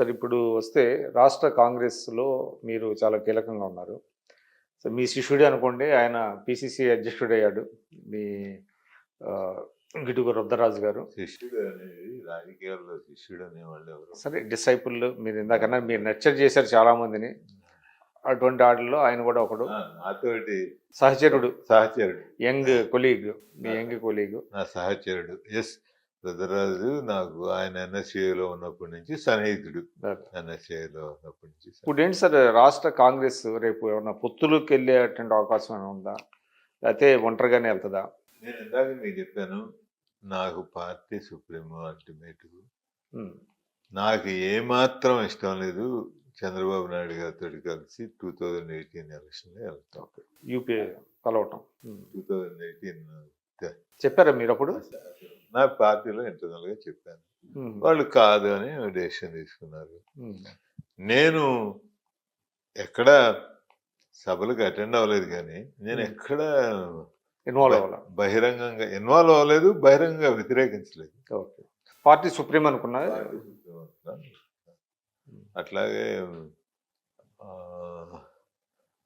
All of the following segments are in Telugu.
సార్ ఇప్పుడు వస్తే రాష్ట్ర కాంగ్రెస్లో మీరు చాలా కీలకంగా ఉన్నారు. సో మీ శిష్యుడే అనుకోండి ఆయన పిసిసి అధ్యక్షుడు అయ్యాడు మీ ఆ, గిడుగు రుద్రరాజు గారు. శిష్యుడు అనేది రాజకీయాల్లో శిష్యుడు అనేవాళ్ళు ఎవరు? సరే డిసైపుల్ మీరు ఇందాకన్నా మీరు నర్చర్ చేశారు చాలా మందిని అటువంటి వాటిల్లో ఆయన కూడా ఒకడు. నాతోటి సహచరుడు. సహచరుడు. యంగ్ కొలీగ్ మీ యంగ్ కొలీగ్. నా సహచరుడు. ఎస్ రుద్రరాజు నాకు ఆయన ఎన్ఎస్ఏలో ఉన్నప్పటి నుంచి సన్నిహితుడు. ఎన్ఎస్ఏలో ఉన్నప్పటి నుంచి. ఇప్పుడు ఏంటి సార్ రాష్ట్ర కాంగ్రెస్ రేపు ఏమన్నా పొత్తులకు వెళ్ళేటువంటి అవకాశం ఏమైనా ఉందా? లేకపోతే ఒంటరిగానే వెళ్తుందా? నేను ఇందాక మీకు చెప్పాను నాకు పార్టీ సుప్రీం అల్టిమేట్ నాకు ఏమాత్రం ఇష్టం లేదు చంద్రబాబు నాయుడు గారితో కలిసి టూ థౌజండ్ ఎయిటీన్ ఎలక్షన్లో వెళ్తాం. యూపీఏ కలవటం. టూ థౌజండ్ ఎయిటీన్ చెప్పారా మీరు అప్పుడు? నా పార్టీలో ఇంటర్నల్గా చెప్పాను వాళ్ళు కాదు అని డెసిషన్ తీసుకున్నారు. నేను ఎక్కడ సభలకు అటెండ్ అవ్వలేదు కానీ నేను. ఎక్కడ ఇన్వాల్వ్ అవ్వాలా? బహిరంగంగా ఇన్వాల్వ్ అవ్వలేదు బహిరంగంగా వ్యతిరేకించలేదు. ఓకే. పార్టీ సుప్రీం అనుకున్నా అట్లాగే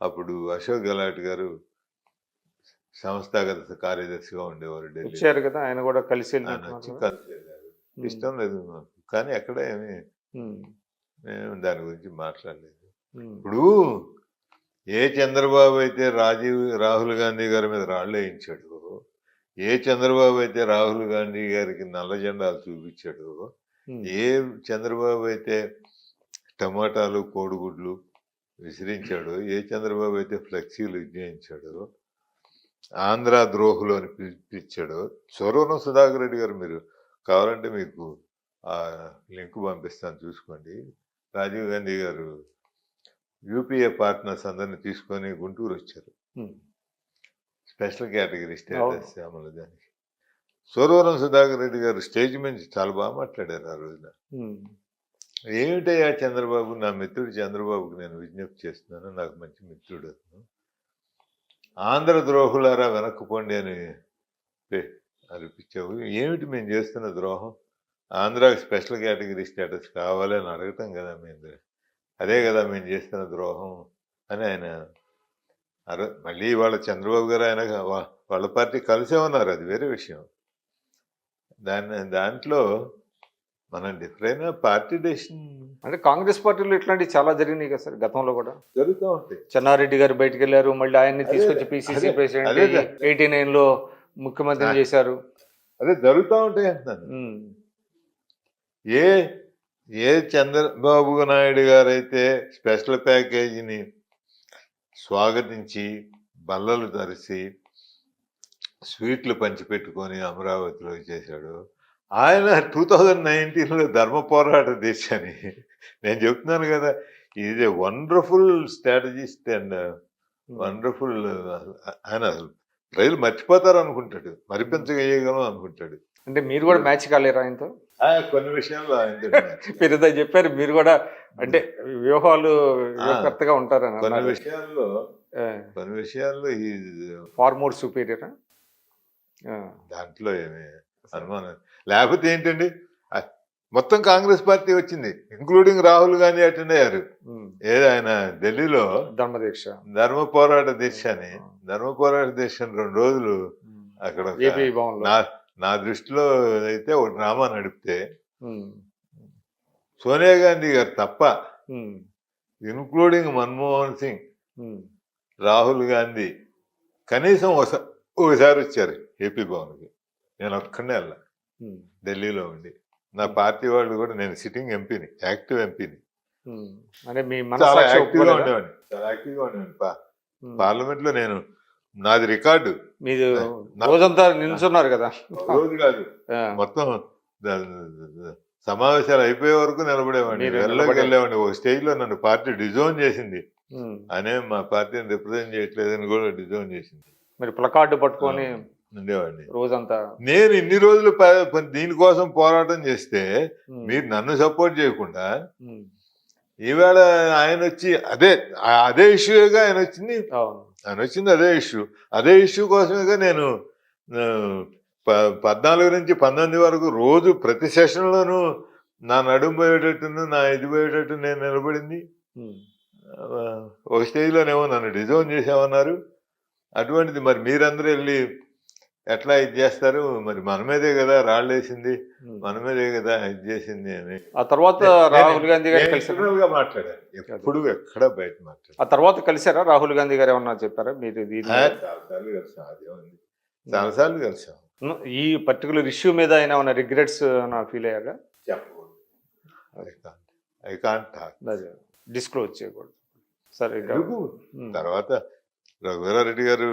అప్పుడు అశోక్ గెలాట్ గారు సంస్థాగత కార్యదర్శిగా ఉండేవారు ఢిల్లీ వచ్చారు కదా ఆయన కూడా కలిసి ఇష్టం లేదు కానీ ఎక్కడ ఏమి మేము దాని గురించి మాట్లాడలేదు. ఇప్పుడు ఏ చంద్రబాబు అయితే రాజీవ్ రాహుల్ గాంధీ గారి మీద రాళ్ళు వేయించాడు ఏ చంద్రబాబు అయితే రాహుల్ గాంధీ గారికి నల్ల జెండాలు చూపించాడు ఏ చంద్రబాబు అయితే టమాటాలు కోడిగుడ్లు విసిరించాడు ఏ చంద్రబాబు అయితే ఫ్లెక్సీలు విజయించాడు ఆంధ్ర ద్రోహులు అని పిలిపించాడు స్వరూరం సుధాకర్ రెడ్డి గారు మీరు కావాలంటే మీకు ఆ లింక్ పంపిస్తాను చూసుకోండి. రాజీవ్ గాంధీ గారు యూపీఏ పార్ట్నర్స్ అందరిని తీసుకొని గుంటూరు వచ్చారు. స్పెషల్ కేటగిరీ స్టేటస్ అమలు దానికి. స్వరవరం సుధాకర్ రెడ్డి గారు స్టేజ్ నుంచి చాలా బాగా మాట్లాడారు ఆ రోజున. ఏమిటయ్యా చంద్రబాబు? నా మిత్రుడు చంద్రబాబుకి నేను విజ్ఞప్తి చేస్తున్నాను. నాకు మంచి మిత్రుడు అతను. ఆంధ్ర ద్రోహులారా వెనక్కుపోండి అని పే- అనిపించావు. ఏమిటి మేము చేస్తున్న ద్రోహం? ఆంధ్రాకి స్పెషల్ కేటగిరీ స్టేటస్ కావాలి అని అడగటం కదా మేము. అదే కదా మేము చేస్తున్న ద్రోహం అని ఆయన అరే మళ్ళీ వాళ్ళ చంద్రబాబు గారు ఆయన వాళ్ళ పార్టీ కలిసే ఉన్నారు. అది వేరే విషయం. దాన్ని దాంట్లో మనం డిఫరెంట్ పార్టీ డెసిషన్ అంటే కాంగ్రెస్ పార్టీలో ఇట్లాంటివి చాలా జరిగినాయి కదా సార్ గతంలో కూడా జరుగుతూ ఉంటాయి చెన్నారెడ్డి గారు బయటికి వెళ్ళారు మళ్ళీ ఆయన్ని తీసుకొచ్చి పిసిసి ప్రెసిడెంట్. ఎయిటీ నైన్లో ముఖ్యమంత్రి. చేశారు అదే జరుగుతూ ఉంటాయి అంటున్నాను ఏ ఏ చంద్రబాబు నాయుడు గారైతే స్పెషల్ ప్యాకేజీని స్వాగతించి బల్లలు తరిసి స్వీట్లు పంచిపెట్టుకొని అమరావతిలో చేశాడు ఆయన టూ థౌజండ్ నైన్టీన్లో ధర్మ పోరాట దేశాన్ని. నేను చెప్తున్నాను కదా ఇది వండర్ఫుల్ స్ట్రాటజిస్ట్ అండ్ వండర్ఫుల్ ఆయన ప్రజలు మర్చిపోతారు అనుకుంటాడు మరిపించగలం అనుకుంటాడు. అంటే మీరు కూడా మ్యాచ్ కాలేరు ఆయనతో? కొన్ని విషయాల్లో ఆయన మీరు చెప్పారు మీరు కూడా అంటే వ్యూహాలు వ్యూహకర్తగా ఉంటారని కొన్ని. విషయాల్లో కొన్ని విషయాల్లో ఈ ఫార్ మోర్ సుపీరియర్ దాంట్లో ఏమి అనుమానం. లేకపోతే ఏంటండి? మొత్తం కాంగ్రెస్ పార్టీ వచ్చింది ఇంక్లూడింగ్ రాహుల్ గాంధీ అటెండ్ అయ్యారు. ఏది ఆయన ఢిల్లీలో? ధర్మదీక్ష. ధర్మ పోరాట దేశాన్ని ధర్మ పోరాట దేశాన్ని రెండు రోజులు అక్కడ నా నా దృష్టిలో అయితే ఒక డ్రామా నడిపితే సోనియా గాంధీ గారు తప్ప ఇన్క్లూడింగ్ మన్మోహన్ సింగ్ రాహుల్ గాంధీ కనీసం ఒకసా- ఒకసారి వచ్చారు ఏపీ భవన్కి. నేను ఒక్కడే వెళ్ళా ఢిల్లీలో ఉండి. నా పార్టీ వాళ్ళు కూడా నేను సిట్టింగ్ ఎంపీని యాక్టివ్ ఎంపీని అంటే మీ చాలా యాక్టివ్గా? ఉండేవాడిని. చాలా యాక్టివ్గా ఉండేవాడిని. పా- ఉమ్. పార్లమెంట్లో నేను నాది రికార్డు. మీరు రోజంతా నిల్చున్నారు కదా. రోజు కాదు. మొత్తం సమావేశాలు అయిపోయే వరకు నిలబడేవాడిని. వెళ్ళకి వెళ్ళేవాడిని. ఒక స్టేజ్లో నన్ను పార్టీ డిజోన్ చేసింది. అనే మా పార్టీని రిప్రజెంట్ చేయట్లేదని కూడా డిజోన్ చేసింది. మీరు ప్లకార్డు పట్టుకొని ఉండేవాడిని. రోజంతా. నేను ఇన్ని రోజులు దీనికోసం పోరాటం చేస్తే మీరు నన్ను సపోర్ట్ చేయకుండా ఈవేళ ఆయన వచ్చి అదే అదే ఇష్యూగా ఆయన వచ్చింది. ఆయన వచ్చింది అదే ఇష్యూ. అదే ఇష్యూ కోసమేగా నేను పద్నాలుగు నుంచి పంతొమ్మిది వరకు రోజు ప్రతి సెషన్లోనూ నా నడుము పోయేటట్టును నా ఇది పోయేటట్టు నేను నిలబడింది. ఒక స్టేజ్లోనేమో నన్ను డిజైన్ చేసామన్నారు అటువంటిది మరి మీరందరూ వెళ్ళి ఎట్లా ఇది చేస్తారు? మరి మన మీదే కదా రాళ్ళు వేసింది. మన మీదే కదా ఇది చేసింది అని. ఆ తర్వాత రాహుల్ గాంధీ గారు గా మాట్లాడాను. ఎప్పుడు ఎక్కడ బయట మాట్లాడాను. ఆ తర్వాత కలిసారా రాహుల్ గాంధీ గారు ఏమన్నా చెప్పారా? మీరు చాలాసార్లు కలిసాం అదేముంది చాలాసార్లు కలిసాం ఈ పర్టికులర్ ఇష్యూ మీద ఆయన ఏమైనా రిగ్రెట్స్ ఫీల్ అయ్యారా? చెప్పకూడదు. ఐ కాంట్ టాక్ డిస్క్లోజ్ చేయకూడదు. సరే. తర్వాత రఘువీరారెడ్డి గారు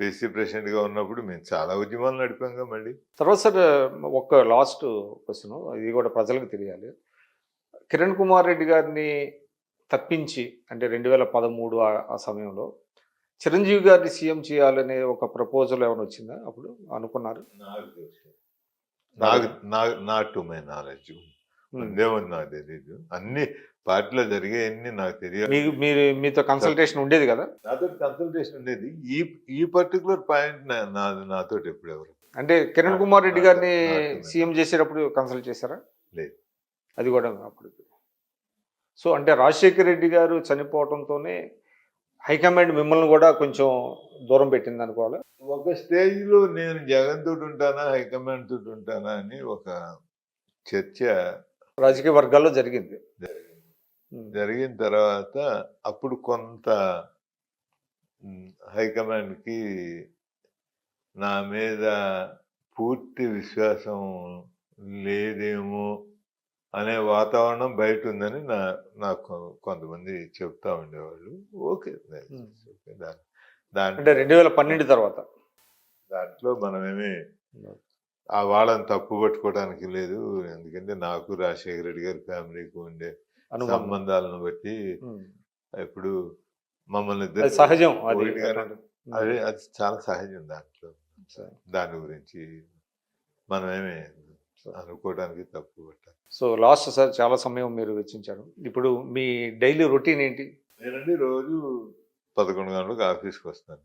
పిసి ప్రెసిడెంట్గా ఉన్నప్పుడు మేము చాలా ఉద్యమాలు నడిపాంగా మళ్ళీ. తర్వాత సార్ ఒక లాస్ట్ క్వశ్చన్ ఇది కూడా ప్రజలకు తెలియాలి. కిరణ్ కుమార్ రెడ్డి గారిని తప్పించి అంటే రెండు వేల పదమూడు ఆ- సమయంలో చిరంజీవి గారిని సీఎం చేయాలనే ఒక ప్రపోజల్ ఏమైనా వచ్చిందా అప్పుడు అనుకున్నారు? నాకు నా- not to my knowledge um. ఉందేమని నాకు తెలియదు అన్ని పార్టీలో జరిగాయన్ని నాకు తెలియదు. మీకు మీరు మీతో కన్సల్టేషన్ ఉండేది కదా? నాతో కన్సల్టేషన్ ఉండేది. ఈ ఈ పర్టికులర్ పాయింట్ నాది నాతో ఎప్పుడు ఎవరు? అంటే కిరణ్ కుమార్ రెడ్డి గారిని సీఎం చేసేటప్పుడు కన్సల్ట్ చేశారా? లేదు. అది కూడా అప్పుడు. సో అంటే రాజశేఖర రెడ్డి గారు చనిపోవడంతోనే హైకమాండ్ మిమ్మల్ని కూడా కొంచెం దూరం పెట్టింది అనుకోవాలి? ఒక స్టేజ్లో నేను జగన్ తోటి ఉంటానా హైకమాండ్ తోటి ఉంటానా అని ఒక చర్చ రాజకీయ వర్గాల్లో జరిగింది. జరిగిన తర్వాత అప్పుడు కొంత హైకమాండ్కి నా మీద పూర్తి విశ్వాసం లేదేమో అనే వాతావరణం బయట ఉందని నా నాకు కొంతమంది చెప్తా ఉండేవాళ్ళు. Okay Hmm. ఓకే దా- దాంట్లో రెండు వేల పన్నెండు తర్వాత. దాంట్లో మనమేమి ఆ వాళ్ళని తప్పు పట్టుకోవడానికి లేదు. ఎందుకంటే నాకు రాజశేఖర రెడ్డి గారి ఫ్యామిలీకి ఉండే సంబంధాలను బట్టి. ఇప్పుడు మమ్మల్ని సహజం. అది అదే చాలా సహజం దాంట్లో. దాని గురించి మనమేమి అనుకోవడానికి తప్పు పట్టాలి సో లాస్ట్ సార్ చాలా సమయం మీరు వెచ్చించారు. ఇప్పుడు మీ డైలీ రొటీన్ ఏంటి? నేనండి రోజు పదకొండు గంటలకు ఆఫీస్కి వస్తాను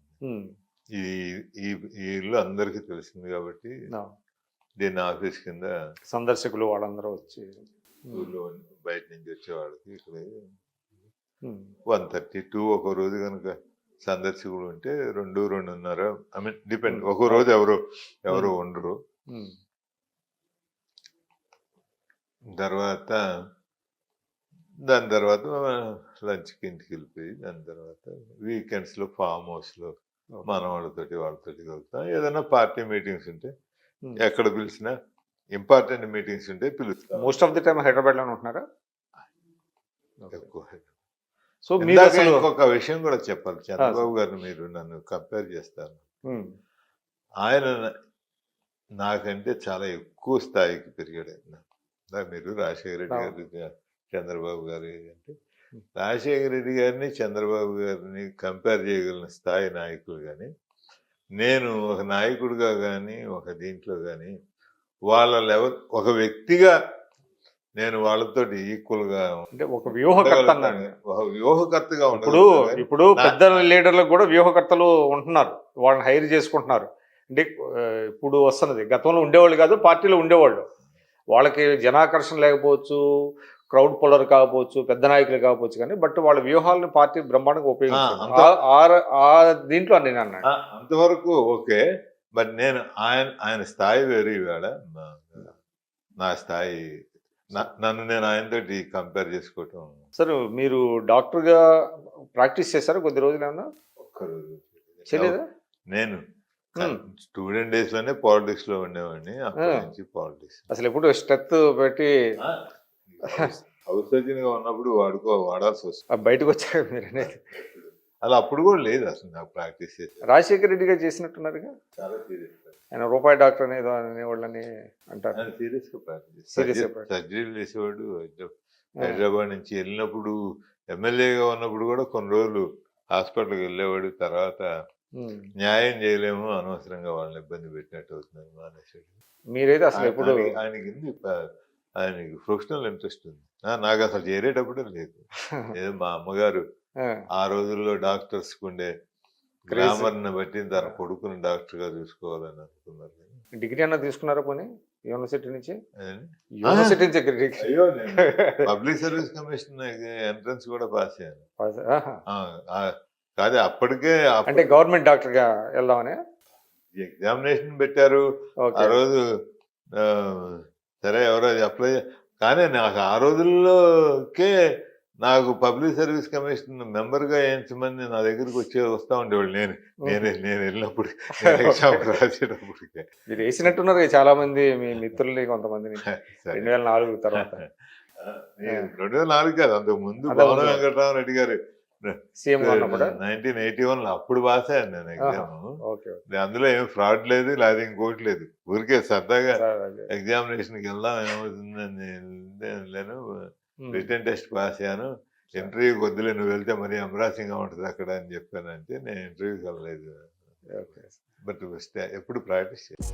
ఈ ఈ ఇల్లు అందరికీ తెలిసింది కాబట్టి నా దీన్ని ఆఫీస్ కింద సందర్శకులు వాళ్ళందరూ వచ్చి. ఊళ్ళో బయట నుంచి వచ్చేవాళ్ళకి ఇక్కడ. వన్ థర్టీ టూ ఒక రోజు కనుక సందర్శకులు ఉంటే రెండు రెండున్నర ఐ మీన్ డిపెండ్ ఒక రోజు ఎవరు ఎవరు ఉండరు. తర్వాత దాని తర్వాత లంచ్కి ఇంటికి వెళ్ళిపోయి దాని తర్వాత వీకెండ్స్లో ఫామ్ హౌస్లో మన వాళ్ళతోటి వాళ్ళతోటి కలుగుతాం ఏదైనా పార్టీ మీటింగ్స్ ఉంటే. ఎక్కడ పిలిచినా ఇంపార్టెంట్ మీటింగ్స్ ఉంటే పిలుస్తాం మోస్ట్ ఆఫ్ ది టైం హైదరాబాద్లోనే ఉంటున్నారా? ఎక్కువ సో మీరు అసలు ఇంకొక విషయం కూడా చెప్పాలి. చంద్రబాబు గారిని మీరు నన్ను కంపేర్ చేస్తారు. ఉమ్. ఆయన నాకంటే చాలా ఎక్కువ స్థాయికి పెరిగాడు ఆయన. మీరు రాజశేఖర రెడ్డి. గారు చంద్రబాబు గారు అంటే రాజశేఖర రెడ్డి గారిని చంద్రబాబు గారిని కంపేర్ చేయగలిగిన స్థాయి నాయకులు కానీ నేను ఒక నాయకుడిగా కానీ ఒక దీంట్లో కానీ వాళ్ళ లెవెల్ ఒక వ్యక్తిగా నేను వాళ్ళతోటి ఈక్వల్గా అంటే ఒక వ్యూహకర్త ఒక వ్యూహకర్తగా ఇప్పుడు. ఇప్పుడు పెద్ద లీడర్లకు కూడా వ్యూహకర్తలు ఉంటున్నారు. వాళ్ళని హైర్ చేసుకుంటున్నారు. అంటే ఇప్పుడు వస్తున్నది. గతంలో ఉండేవాళ్ళు కాదు పార్టీలో ఉండేవాళ్ళు. వాళ్ళకి జనాకర్షణ లేకపోవచ్చు క్రౌడ్ పుల్లర్ కాకపోవచ్చు పెద్ద నాయకులు కాకపోవచ్చు కానీ బట్ వాళ్ళ వ్యూహాలను పార్టీ బ్రహ్మాండంగా ఉపయోగించారు. దీంట్లో నేను అన్నాను. ఆ, అంతవరకు ఓకే బట్ నేను ఆయన ఆయన స్థాయి వేరు ఈవేళ నా- స్థాయి నన్ను నేను ఆయనతోటి కంపేర్ చేసుకోవటం. సార్ మీరు డాక్టర్గా ప్రాక్టీస్ చేశారా కొద్ది రోజులు ఏమన్నా? ఒక్కరోజు. చేయలేదా? నేను. స్టూడెంట్ డేస్లోనే పాలిటిక్స్లో ఉండేవాడిని అప్పటి. నుంచి పాలిటిక్స్. అసలు ఎప్పుడు స్ట్రెత్ పెట్టి హౌస్ సర్జన్గా ఉన్నప్పుడు వాడుకో వాడాల్సి వస్తుంది. బయటకు వచ్చారు మీరు అనేది. అలా అప్పుడు కూడా లేదు అసలు నాకు ప్రాక్టీస్ చేసే రాజశేఖర రెడ్డి గారు చేసినట్టున్నారుగా? చాలా సీరియస్ ఆయన రూపాయి డాక్టర్ అనేదో అనేవాళ్ళని అంటారు. ఆయన సీరియస్గా ప్రాక్టీస్. సర్జరీలు చేసేవాడు హైదరా- హైదరాబాద్ నుంచి వెళ్ళినప్పుడు ఎమ్మెల్యేగా ఉన్నప్పుడు కూడా కొన్ని రోజులు హాస్పిటల్కి వెళ్ళేవాడు. తర్వాత. న్యాయం చేయలేము అనవసరంగా వాళ్ళని ఇబ్బంది పెట్టినట్టు అవుతుంది మానేశాడు. మీరైతే అసలు ఎప్పుడు ఆయనకి- ఆయనకి ప్రొఫెషనల్ ఇంట్రెస్ట్ ఉంది. నాకు అసలు చేరేటప్పుడే లేదు. ఏదో మా అమ్మగారు ఆ, రోజుల్లో డాక్టర్స్ ఉండే Crazy. గ్రామర్ని బట్టి తన కొడుకుని డాక్టర్గా చూసుకోవాలని అనుకున్నారు కానీ డిగ్రీ అన్న తీసుకున్నారా పోనీ? యూనివర్సిటీ నుంచి? యూనివర్సిటీ నుంచి అయ్యో పబ్లిక్ సర్వీస్ కమిషన్ ఎంట్రన్స్ కూడా పాస్ అయ్యాను. కాదు అప్పటికే అంటే గవర్నమెంట్ డాక్టర్గా వెళ్దామని? ఎగ్జామినేషన్ పెట్టారు. ఆ రోజు సరే ఎవరో అది అప్లై కానీ నాకు ఆ రోజుల్లోకే నాకు పబ్లిక్ సర్వీస్ కమిషన్ మెంబర్గా వేయించమని నా దగ్గరికి వచ్చి వస్తా ఉండేవాళ్ళు నేను. నేను నేను వెళ్ళినప్పుడు ఎగ్జామ్ రాసేటప్పటికే. మీరు వేసినట్టున్నారు చాలా మంది మీ మిత్రుల్ని కొంతమందిని. రెండు వేల నాలుగు తర్వాత. నేను రెండు వేల నాలుగు కాదు అంతకు ముందు భవన ముందు. వెంకటరామ రెడ్డి గారు సీఎం నైన్టీన్ ఎయిటీ వన్లో అప్పుడు పాస్ అయ్యాను నేను ఎగ్జామ్. అందులో ఏం ఫ్రాడ్ లేదు లేదా ఇంకోటి లేదు. ఊరికే సరదాగా. ఎగ్జామినేషన్కి వెళ్దాం ఏమవుతుందని వెళ్ళాను ఉమ్. రిటర్న్ టెస్ట్ పాస్ అయ్యాను ఇంటర్వ్యూకి వద్దులే నువ్వు వెళ్తే మరీ అమరాసింగ్గా ఉంటుంది అక్కడ అని చెప్పానంటే నేను ఇంటర్వ్యూకి వెళ్ళలేదు. ఓకే. బట్ ఎప్పుడు ప్రాక్టీస్ చేయాలి